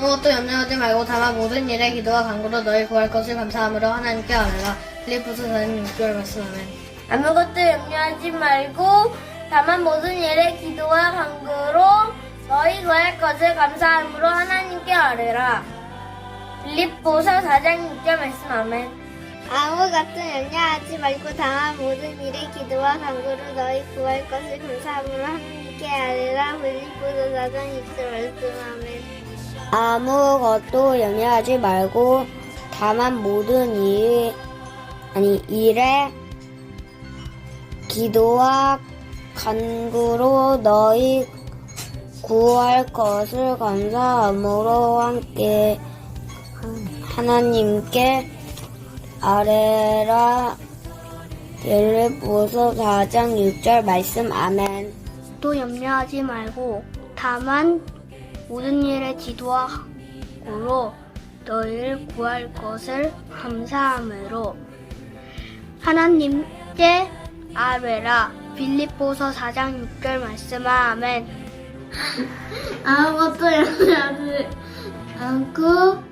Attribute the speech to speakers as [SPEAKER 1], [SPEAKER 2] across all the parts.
[SPEAKER 1] 아무것도 염려하지 말고 다만 모든 일에 기도와 간구로 너희 구할 것을 감사함으로 하나님께 아뢰라. 빌립보서 4장 6절 말씀 아멘.
[SPEAKER 2] 아무것도 염려하지 말고 다만 모든 일에 기도와 간구로 너희 구할 것을 감사함으로 하나님께 아뢰라. 빌립보서 4장 6절 말씀 아멘.
[SPEAKER 3] 아무것도 염려하지 말고 다만 모든 일에 기도와 간구로 너희 구할 것을 감사함으로 하나님께 아뢰라 빌립보서 4장 6절 말씀하면
[SPEAKER 4] 아무것도 염려하지 말고 다만 모든 일 아니 일에 기도와 간구로 너희 구할 것을 감사함으로 함께 하나님께 아뢰라. 빌립보서 4장 6절 말씀. 아멘.
[SPEAKER 3] 또 염려하지 말고 다만 모든 일에 기도와 간구로 너희를 구할 것을 감사함으로. 하나님께 아뢰라. 빌립보서 4장 6절 말씀 아멘 아무것도 염려하지 않고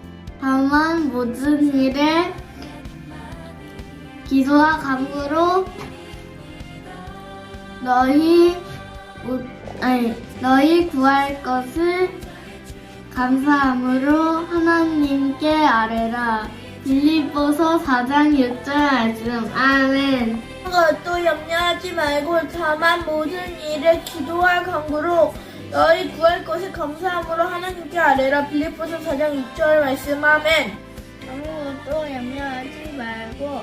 [SPEAKER 3] 다만 모든 일에 기도와 간구로 너희 못- 아니 너희 구할 것을 감사함으로 하나님께 아뢰라. 빌립보서 4장 6절 말씀. 아멘.
[SPEAKER 2] 아무것도 염려하지 말고 다만 모든 일에 기도와 간구로 너희 구할 것을 감사함으로 하나님께 아뢰라. 빌립보서 4장 6절 말씀. 아멘.
[SPEAKER 3] 아무것도 염려하지 말고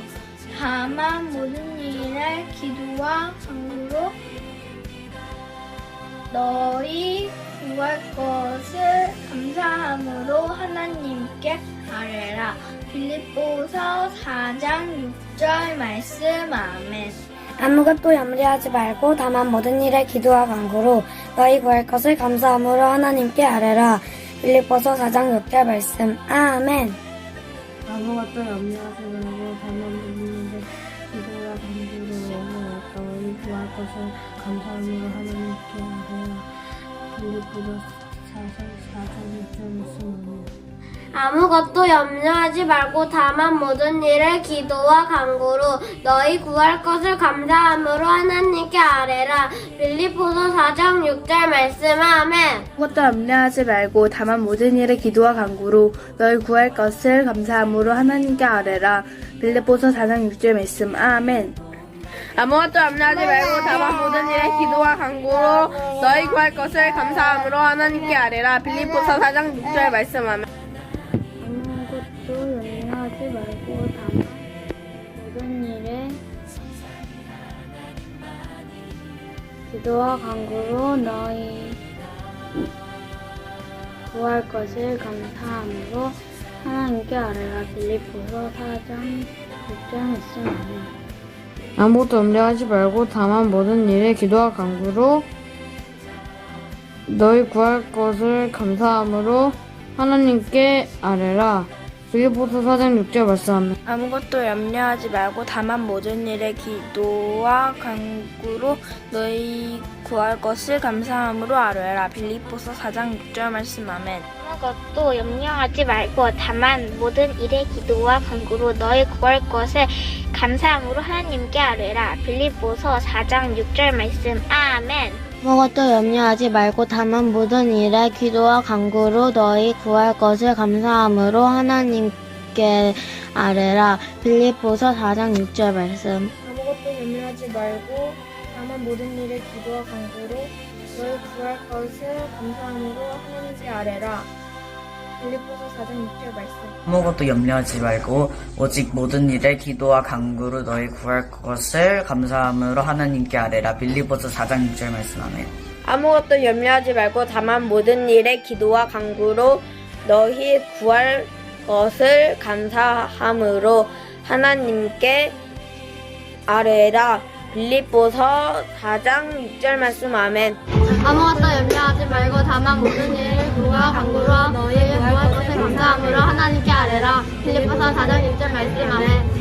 [SPEAKER 3] 다만 모든 일에 기도와 간구로 너희 구할 것을 감사함으로 하나님께 아뢰라 빌립보서 4장 6절 말씀 아멘
[SPEAKER 4] 아무것도 염려하지 말고 다만 모든 일에 기도와 간구로 너희 구할 것을 감사함으로 하나님께 아뢰라. 빌립보서 4장 6절 말씀. 아멘.
[SPEAKER 1] 아무것도 염려하지 말고 다만 모든 일에 기도와 간구로 너희 구할 것을 감사함으로 하나님께 아뢰라. 빌립보서 4장 4장 6절 말씀 아멘.
[SPEAKER 2] 아무것도 염려하지 말고 다만 모든 일에 기도와 간구로 너희 구할 것을 감사함으로 하나님께 아뢰라. 빌립보서 4장 6절 말씀 아멘.
[SPEAKER 5] 아무것도 염려하지 말고 다만 모든 일에 기도와 간구로 너희 구할 것을 감사함으로 하나님께 아뢰라. 빌립보서 4장 6절 말씀. 아멘. 아무것도 염려하지 말고 다만 모든 일에 기도와 간구로 너희 구할 것을 감사함으로 하나님께 아뢰라. 빌립보서 4장 6절 말씀. 아멘.
[SPEAKER 3] 아무것도 염려하지 말고 다만 모든 일에 기도와 간구로 너희 구할 것을 감사함으로 하나님께 아뢰라 빌립보서 4장 6절 말씀 아멘
[SPEAKER 1] 아무것도 염려하지 말고 다만 모든 일에 기도와 간구로 너희 구할 것을 감사함으로 하나님께 아뢰라. 빌립보서 4장 6절 말씀.
[SPEAKER 5] 아무것도 염려하지 말고 다만 모든 일에 기도와 간구로 너희 구할 것을 감사함으로 아뢰라. 빌립보서 4장 6절 말씀. 아멘.
[SPEAKER 3] 아무것도 염려하지 말고 다만 모든 일에 기도와 간구로 너희 구할 것을 감사함으로 하나님께 아뢰라 빌립보서 4장 6절 말씀 아멘
[SPEAKER 4] 아무것도 염려하지 말고 다만 모든 일에 기도와 간구로 너희 구할 것을 감사함으로 하나님께 아뢰라. 빌립보서 4장 6절 말씀.
[SPEAKER 5] 아무것도 염려하지 말고 다만 모든 일에 기도와 간구로 너희 구할 것을 감사함으로 하나님께 아뢰라. 빌립보서 4장 6절 말씀.
[SPEAKER 6] 아무것도 염려하지 말고 오직 모든 일에 기도와 간구로 너희 구할 것을 감사함으로 하나님께 아뢰라 빌리보서 4장 6절 말씀하면
[SPEAKER 5] 아무것도 염려하지 말고 다만 모든 일에 기도와 간구로 너희 구할 것을 감사함으로 하나님께 아뢰라. 빌립보서 4장 6절 말씀 아멘.
[SPEAKER 3] 아무것도 염려 하지 말고 다만 모든 일을 기도와 간구로 너희 구할 것을 감사함으로 하나님께 아뢰라. 빌립보서 4장 6절 말씀 아멘